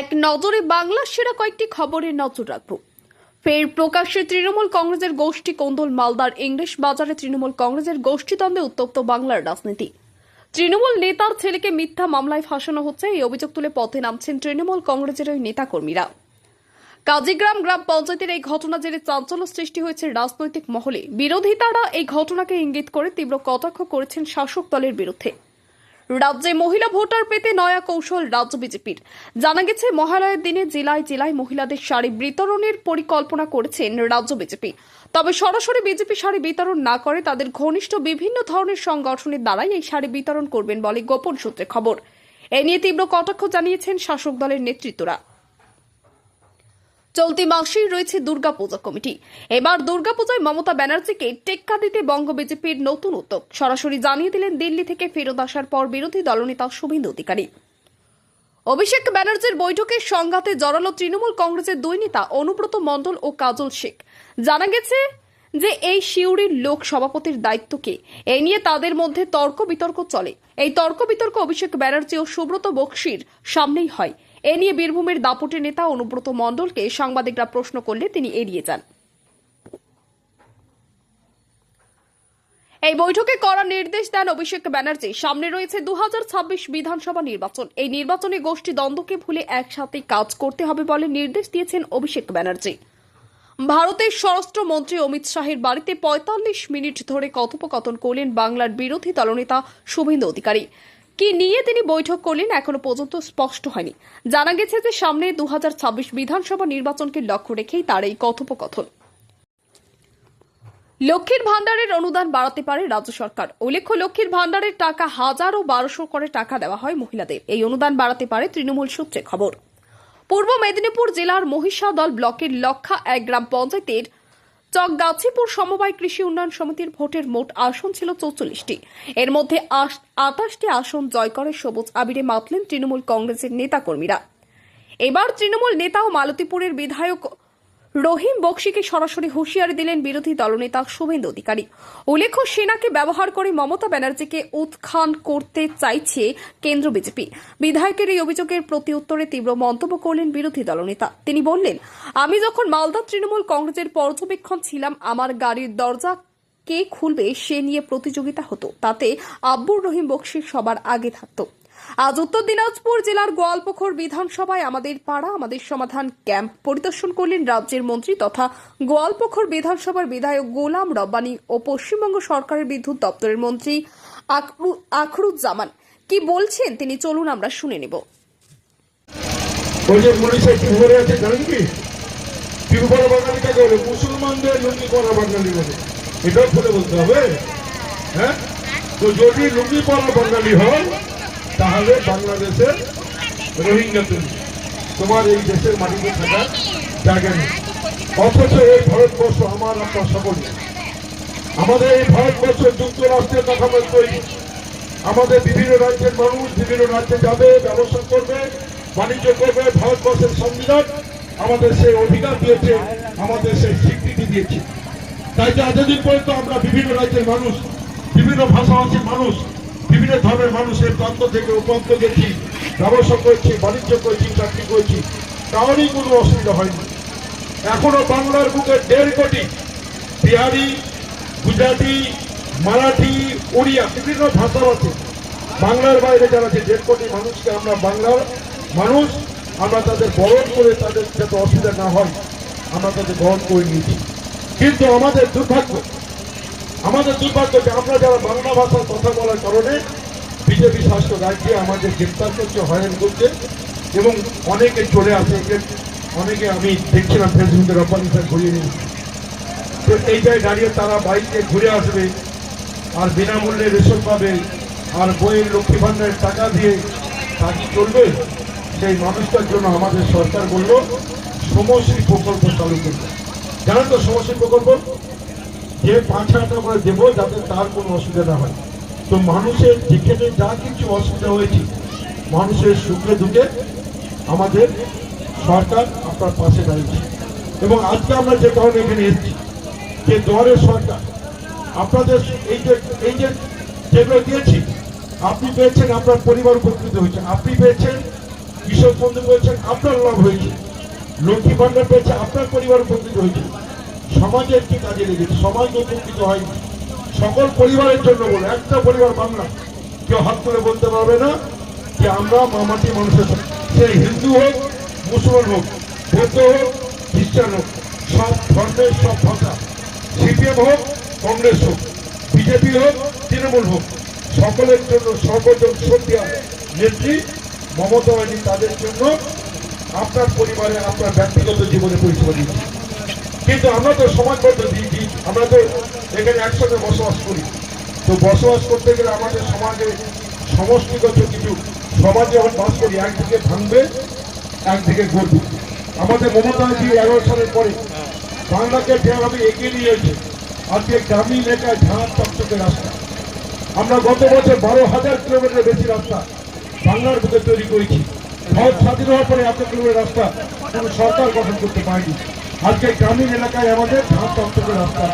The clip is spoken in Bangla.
এক নজরে বাংলা সেরা কয়েকটি খবরের নজর রাখব। ফের প্রকাশ্যে তৃণমূল কংগ্রেসের গোষ্ঠী কোন্দল মালদার ইংলিশ বাজারে তৃণমূল কংগ্রেসের গোষ্ঠীদ্বন্দ্বে উত্তপ্ত বাংলার রাজনীতি। তৃণমূল নেতার ছেলেকে মিথ্যা মামলায় ফাঁসানো হচ্ছে, এই অভিযোগ তুলে পথে নামছেন তৃণমূল কংগ্রেসের ওই নেতাকর্মীরা। কাজীগ্রাম গ্রাম পঞ্চায়েতের এই ঘটনা জেরে চাঞ্চল্য সৃষ্টি হয়েছে রাজনৈতিক মহলে। বিরোধিতারা এই ঘটনাকে ইঙ্গিত করে তীব্র কটাক্ষ করেছেন শাসক দলের বিরুদ্ধে। রাজ্যে মহিলা ভোটার পেতে নয়া কৌশল রাজ্য বিজেপির। জানা গেছে, মহালয়ের দিনে জেলায় জেলায় মহিলাদের শাড়ি বিতরণের পরিকল্পনা করেছেন রাজ্য বিজেপি। তবে সরাসরি বিজেপি শাড়ি বিতরণ না করে তাদের ঘনিষ্ঠ বিভিন্ন ধরনের সংগঠনের দ্বারাই এই শাড়ি বিতরণ করবেন বলে গোপন সূত্রে খবর। এ নিয়ে তীব্র কটাক্ষ জানিয়েছেন শাসক দলের নেতৃত্বরা। চলতি মাসেই রয়েছে দুর্গাপূজা কমিটি। এবার দুর্গাপূজায় মমতা ব্যানার্জিকে টেক্কা দিতে বঙ্গ বিজেপির নতুন উদ্যোগ। সরাসরি জানিয়ে দিলেন, দিল্লি থেকে ফেরত আসার পর বিরোধী দলনেতা শুভেন্দু অধিকারী। অভিষেক ব্যানার্জির বৈঠকে সংঘাতে জড়ালো তৃণমূল কংগ্রেসের দুই নেতা অনুব্রত মণ্ডল ও কাজল শেখ। জানা গেছে যে এই শিউরির লোক সভাপতির দায়িত্বকে এই নিয়ে তাদের মধ্যে তর্ক বিতর্ক চলে। এই তর্ক বিতর্ক অভিষেক ব্যানার্জি ও সুব্রত বক্সির সামনেই হয়। এ নিয়ে বীরভূমের দাপটে নেতা অনুব্রত মণ্ডলকে সাংবাদিকরা প্রশ্ন করলে তিনি এড়িয়ে যান। এই বৈঠকে করা নির্দেশ দেন অভিষেক ব্যানার্জি। সামনে রয়েছে দু হাজার ছাব্বিশ বিধানসভা নির্বাচন। এই নির্বাচনে গোষ্ঠী দ্বন্দ্বকে ভুলে একসাথে কাজ করতে হবে বলে নির্দেশ দিয়েছেন অভিষেক ব্যানার্জি। ভারতের স্বরাষ্ট্রমন্ত্রী অমিত শাহের বাড়িতে পঁয়তাল্লিশ মিনিট ধরে কথোপকথন করলেন বাংলার বিরোধী দলনেতা শুভেন্দু অধিকারী। কি নিয়ে তিনি বৈঠক করলেন এখনও পর্যন্ত স্পষ্ট হয়নি। জানা গেছে যে সামনে দু বিধানসভা নির্বাচনকে লক্ষ্য রেখেই তার এই কথোপকথন। লক্ষ্মীর ভান্ডারের অনুদান বাড়াতে পারে রাজ্য সরকার। উল্লেখ্য, লক্ষ্মীর ভান্ডারের টাকা হাজার ও বারোশো করে টাকা দেওয়া হয় মহিলাদের। এই অনুদান বাড়াতে পারে তৃণমূল সূত্রে খবর। পূর্ব মেদিনীপুর জেলার মহিষাদল ব্লকের লক্ষা এক গ্রাম পঞ্চায়েতের চকগাছিপুর সমবায় কৃষি উন্নয়ন সমিতির ভোটের মোট আসন ছিল চৌচল্লিশটি। এর মধ্যে আটাশটি আসন জয় করে সবুজ আবিরে মাতলেন তৃণমূল কংগ্রেসের নেতাকর্মীরা। এবার তৃণমূল নেতা ও মালতীপুরের বিধায়ক রহিম বক্সিকে সরাসরি হুঁশিয়ারি দিলেন বিরোধী দলনেতা শুভেন্দু অধিকারী। উল্লেখ্য, সেনাকে ব্যবহার করে মমতা ব্যানার্জিকে উৎখান করতে চাইছে কেন্দ্র বিজেপি। বিধায়কের এই অভিযোগের প্রতি উত্তরে তীব্র মন্তব্য করলেন বিরোধী দলনেতা। তিনি বললেন, আমি যখন মালদা তৃণমূল কংগ্রেসের পর্যবেক্ষণ ছিলাম, আমার গাড়ির দরজা কে খুলবে সে নিয়ে প্রতিযোগিতা হতো। তাতে আব্বুর রহিম বক্সি সবার আগে থাকতো। আজ উত্তর দিনাজপুর জেলার গোয়ালপুখর বিধানসভায় আমাদের পাড়া, আমাদের সমাধান ক্যাম্প পরিদর্শন করলেন রাজ্যের মন্ত্রী তথা গোয়ালপুখর বিধানসভার বিধায়ক গোলাম রব্বানী ও পশ্চিমবঙ্গ সরকারের বিদ্যুৎ দপ্তরের মন্ত্রী আখরুজ্জামান কি বলছেন তিনি চলুন আমরা শুনে নেব। মুসলমানদের লুঙ্গি পরা বাঙালি এটাও বলতে হবে। হ্যাঁ? তো যদি লুঙ্গি পরা বাঙালি হয় তাহলে বাংলাদেশের রোহিঙ্গা তুমি তোমার এই দেশের মাটিতে থাকার জায়গা নেই। অথচ এই ভারতবর্ষ আমার আপনার সকল আমাদের এই ভারতবর্ষ যুক্তরাষ্ট্রের কাঠামো তৈরি আমাদের বিভিন্ন রাজ্যের মানুষ বিভিন্ন রাজ্যে যাবে, ব্যবসা করবে, বাণিজ্য করবে, ভারতবর্ষের সংবিধান আমাদের সেই অধিকার দিয়েছে, আমাদের সেই স্বীকৃতি দিয়েছে। তাই যে এতদিন পর্যন্ত আমরা বিভিন্ন রাজ্যের মানুষ, বিভিন্ন ভাষাভাষীর মানুষ বিভিন্ন ধর্মের মানুষের প্রান্ত থেকে উপান্ত গেছি ব্যবসা করেছি, বাণিজ্য করেছি, চাকরি করেছি কারণেই কোনো অসুবিধা হয়নি। এখনও বাংলার বুকে দেড় কোটি বিহারি, গুজরাটি, মারাঠি উড়িয়া বিভিন্ন ভাষা আছে। বাংলার বাইরে যারা আছে, দেড় কোটি মানুষকে আমরা বাংলার মানুষ, আমরা তাদের বরণ করে তাদের যাতে অসুবিধা না হয়, আমরা তাদের বরণ করে নিয়েছি। কিন্তু আমাদের দুর্ভাগ্য আমাদের দুর্ভাগ্য যে আমরা যারা বাংলা ভাষার কথা বলার কারণে বিজেপি শাসক রাজ্যে আমাদের গ্রেপ্তার করছে, হয়রান করছে এবং অনেকে চলে আসে অনেকে আমি দেখছিলাম ফেসবুকে রব্বানি স্যার ঘুরিয়ে নিয়ে। তো এই জায়গায় দাঁড়িয়ে তারা বাইকে ঘুরে আসবে আর বিনামূল্যে রেশন পাবে আর বইয়ের লক্ষ্মী ভান্ডারের টাকা দিয়ে তা কি চলবে, সেই মানুষটার জন্য আমাদের সরকার বলল সমশ্রী প্রকল্প চালু করবে জানেন তো সমশ্রী প্রকল্প? যে পাঁচ হাজার টাকা করে দেবো যাতে তার কোনো অসুবিধা না হয়। তো মানুষের যেখানে যা কিছু অসুবিধা হয়েছে, মানুষের সুখে দুঃখে আমাদের সরকার আপনার পাশে দাঁড়িয়েছে। এবং আজকে আমরা যে কারণে এখানে এসেছি, যে দরের সরকার, আপনাদের এই যে এই যে যেগুলো দিয়েছি, আপনি পেয়েছেন, আপনার পরিবার উপকৃত হয়েছে। আপনি পেয়েছেন, কৃষক বন্ধু পেয়েছেন, আপনার লাভ হয়েছে। লক্ষ্মী ভান্ডার পেয়েছে, আপনার পরিবার উপকৃত হয়েছে। সমাজের কি কাজে লেগেছে? সমাজ উপকৃত হয়নি। সকল পরিবারের জন্য বলে একটা পরিবার বাংলা। কেউ হাত তুলে বলতে পারবে না যে আমরা মামাটি মানুষের সে হিন্দু হোক, মুসলমান হোক, বৌদ্ধ হোক, খ্রিস্টান হোক, সব ধর্মের সব ভাষা। সিপিএম হোক, কংগ্রেস হোক, বিজেপি হোক, তৃণমূল হোক, সকলের জন্য সর্বজন সন্ধ্যা নেত্রী, মমতা ব্যানার্জি তাদের জন্য আপনার পরিবারে, আপনার ব্যক্তিগত জীবনে পরিষেবা দিচ্ছি। কিন্তু আমরা তো সমাজবদ্ধ দিয়েছি আমরা তো এখানে একসাথে বসবাস করি। তো বসবাস করতে গেলে আমাদের সমাজে সমষ্টিগত কিছু, সমাজে যখন বাস করি, একদিকে ভাঙবে, একদিকে গড়বে। আমাদের মমতা ব্যানার্জি এগারো সালের পরে বাংলাকে যেভাবে এগিয়ে নিয়ে নিয়েছে আজকে গ্রামীণ এলাকায় ঝাঁক চকচকে রাস্তা। আমরা গত বছর বারো হাজার কিলোমিটার বেশি রাস্তা বাংলার বুকে তৈরি করেছি। ভারত স্বাধীন হওয়ার পরে এত কিলোমিটার রাস্তা কোনো সরকার গঠন করতে পারেনি। আজকে গ্রামীণ এলাকায় আমাদের ধান চকচকে রাস্তা।